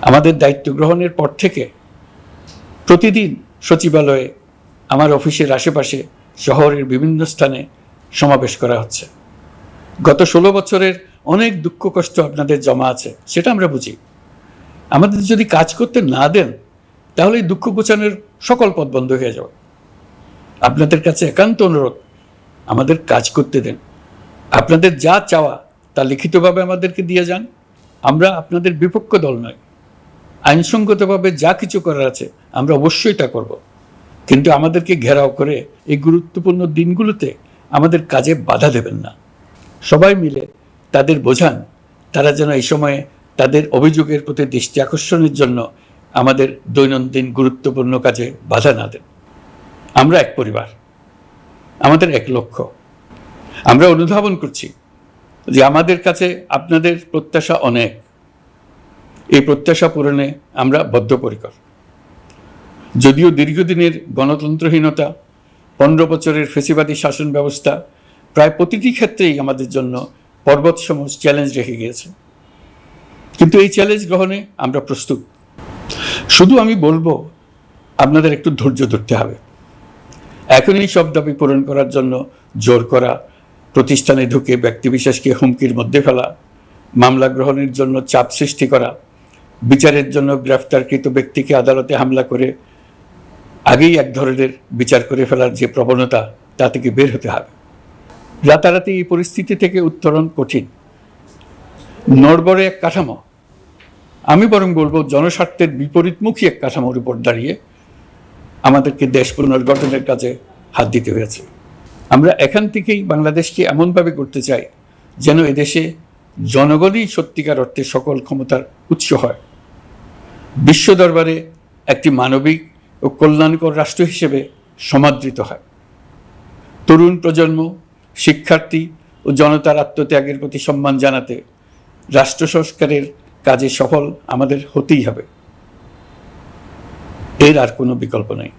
আমাদের দায়িত্ব গ্রহণের পর থেকে প্রতিদিন সচিবালয়ে, আমার অফিসের আশেপাশে, শহরের বিভিন্ন স্থানে সমাবেশ করা হচ্ছে। গত ষোলো বছরের অনেক দুঃখ কষ্ট আপনাদের জমা আছে, সেটা আমরা বুঝি। আমাদের যদি কাজ করতে না দেন, তাহলে এই দুঃখ গোছানোর সকল পথ বন্ধ হয়ে যাবে। আপনাদের কাছে একান্ত অনুরোধ, আমাদের কাজ করতে দেন। আপনাদের যা চাওয়া, তা লিখিতভাবে আমাদেরকে দিয়ে যান। আমরা আপনাদের বিপক্ষ দল নয়। আইনসঙ্গতভাবে যা কিছু করার আছে, আমরা অবশ্যই তা করব। কিন্তু আমাদেরকে ঘেরাও করে এই গুরুত্বপূর্ণ দিনগুলোতে আমাদের কাজে বাধা দেবেন না। সবাই মিলে তাদের বোঝান, তারা যেন এই সময়ে তাদের অভিযোগের প্রতি দৃষ্টি আকর্ষণের জন্য আমাদের দৈনন্দিন গুরুত্বপূর্ণ কাজে বাধা না দেন। আমরা এক পরিবার, আমাদের এক লক্ষ্য। আমরা অনুধাবন করছি যে আমাদের কাছে আপনাদের প্রত্যাশা অনেক। এই প্রত্যাশা পূরণে আমরা বদ্ধপরিকর। যদিও দীর্ঘদিনের গণতন্ত্রহীনতা, পনেরো বছরের ফেসিবাদী শাসন ব্যবস্থা প্রায় প্রতিটি ক্ষেত্রেই আমাদের জন্য পর্বত সম চ্যালেঞ্জ রেখে গিয়েছে। কিন্তু এই চ্যালেঞ্জ গ্রহণে আমরা প্রস্তুত। শুধু আমি বলব, আপনাদের একটু ধৈর্য ধরতে হবে। এখনই সব দাবি পূরণ করার জন্য জোর করা প্রতিষ্ঠানে ঢুকে ব্যক্তিবিশেষকে হুমকির মধ্যে ফেলা, মামলা গ্রহণের জন্য চাপ সৃষ্টি করা, বিচারের জন্য গ্রেফতারকৃত ব্যক্তিকে আদালতে হামলা করে আগেই এক ধরনের বিচার করে ফেলার যে প্রবণতা তা থেকে বের হতে হবে। রাতারাতি এই পরিস্থিতি থেকে উত্তরণ কঠিন। নড়বড়ে এক কাঠামো। আমি বরং বলব, জনস্বার্থের বিপরীতমুখী এক কাঠামোর উপর দাঁড়িয়ে আমাদেরকে দেশ পুনর্গঠনের কাজে হাত দিতে হয়েছে। আমরা এখান থেকেই বাংলাদেশকে এমনভাবে করতে চাই যেন এদেশে জনগণই সত্যিকার অর্থে সকল ক্ষমতার উৎস হয়। বিশ্ব দরবারে একটি মানবিক ও কল্যাণকর রাষ্ট্র হিসেবে সমাদৃত হয়। তরুণ প্রজন্ম, শিক্ষার্থী ও জনতার আত্মত্যাগের প্রতি সম্মান জানাতে রাষ্ট্র সংস্কারের কাজে সফল আমাদের হতেই হবে। এর আর কোনো বিকল্প নেই।